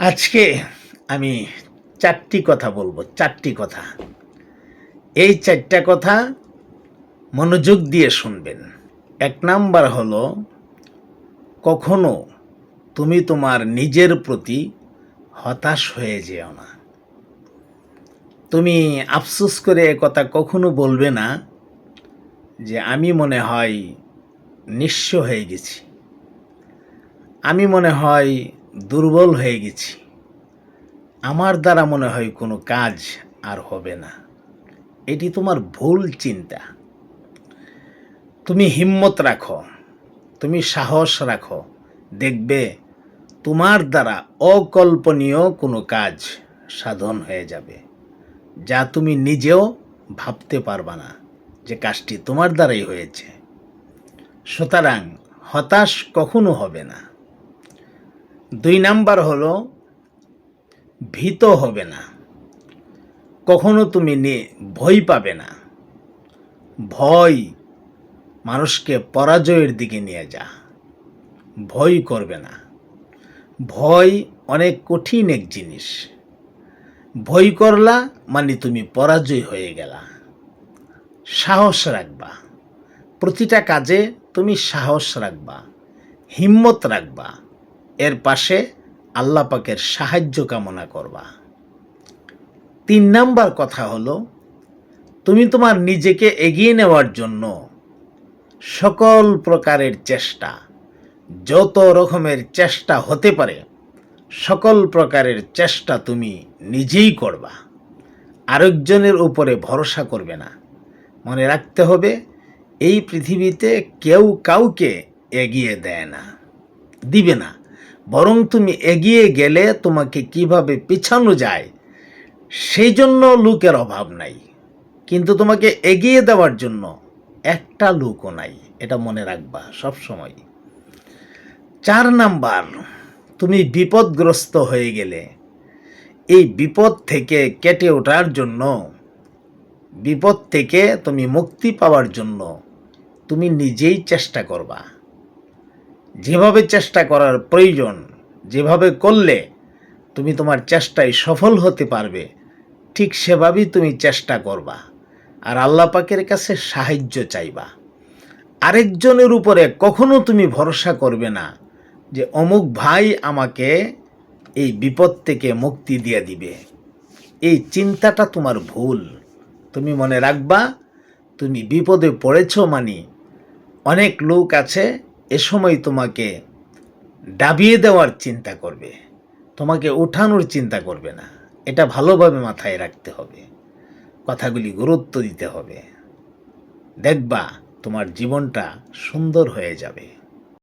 আজকে আমি চারটি কথা বলব, চারটি কথা। এই চারটা কথা মনোযোগ দিয়ে শুনবেন। এক নাম্বার হলো, কখনো তুমি তোমার নিজের প্রতি হতাশ হয়ে যেও না। তুমি আফসোস করে কথা কখনো বলবে না যে আমি মনে হয় নিঃস্ব হয়ে গেছি। আমি মনে হয় দুর্বল হয়ে গেছি। আমার দ্বারা মনে হয় কোনো কাজ আর হবে না। এটি তোমার ভুল চিন্তা। তুমি হিম্মত রাখো, তুমি সাহস রাখো, দেখবে তোমার দ্বারা অকল্পনীয় কোনো কাজ সাধন হয়ে যাবে, যা তুমি নিজেও ভাবতে পারবা না যে কাজটি তোমার দ্বারাই হয়েছে। সুতরাং হতাশ কখনো হবে না। দুই নাম্বার হলো, ভীত হবে না। কখনো তুমি নে- ভয় পাবে না। ভয় মানুষকে পরাজয়ের দিকে নিয়ে যা। ভয় করবে না। ভয় অনেক কঠিন এক জিনিস। ভয় করলা মানে তুমি পরাজয় হয়ে গেলা। সাহস রাখবা। প্রতিটা কাজে তুমি সাহস রাখবা। হিম্মত রাখবা। এর পাশে আল্লাহ পাকের সাহায্য কামনা করবা। তিন নাম্বার কথা হলো, তুমি তোমার নিজেকে এগিয়ে নেওয়ার জন্য সকল প্রকারের চেষ্টা, যত রকমের চেষ্টা হতে পারে, সকল প্রকারের চেষ্টা তুমি নিজেই করবা। আরেকজনের উপরে ভরসা করবে না। মনে রাখতে হবে, এই পৃথিবীতে কেউ কাউকে এগিয়ে দেয় না, দিবে না। বরং তুমি এগিয়ে গেলে তোমাকে কীভাবে পিছানো যায়, সেই জন্য লোকের অভাব নাই। কিন্তু তোমাকে এগিয়ে দেওয়ার জন্য একটা লোকও নাই, এটা মনে রাখবা সব সময় চার নাম্বার, তুমি বিপদগ্রস্ত হয়ে গেলে। এই বিপদ থেকে কেটে ওঠার জন্য, বিপদ থেকে তুমি মুক্তি পাওয়ার জন্য তুমি নিজেই চেষ্টা করবা। যেভাবে চেষ্টা করার প্রয়োজন, যেভাবে করলে তুমি তোমার চেষ্টায় সফল হতে পারবে, ঠিক সেভাবেই তুমি চেষ্টা করবা। আর আল্লাহ পাকের কাছে সাহায্য চাইবা। আরেকজনের উপরে কখনো তুমি ভরসা করবে না যে অমুক ভাই আমাকে এই বিপদ থেকে মুক্তি দিয়ে দিবে। এই চিন্তাটা তোমার ভুল। তুমি মনে রাখবা, তুমি বিপদে পড়েছ মানে অনেক লোক আছে এ সময় তোমাকে ডাবিয়ে দেওয়ার চিন্তা করবে। তোমাকে ওঠানোর চিন্তা করবে না। এটা ভালোভাবে মাথায় রাখতে হবে। কথাগুলি গুরুত্ব দিতে হবে। দেখবা তোমার জীবনটা সুন্দর হয়ে যাবে।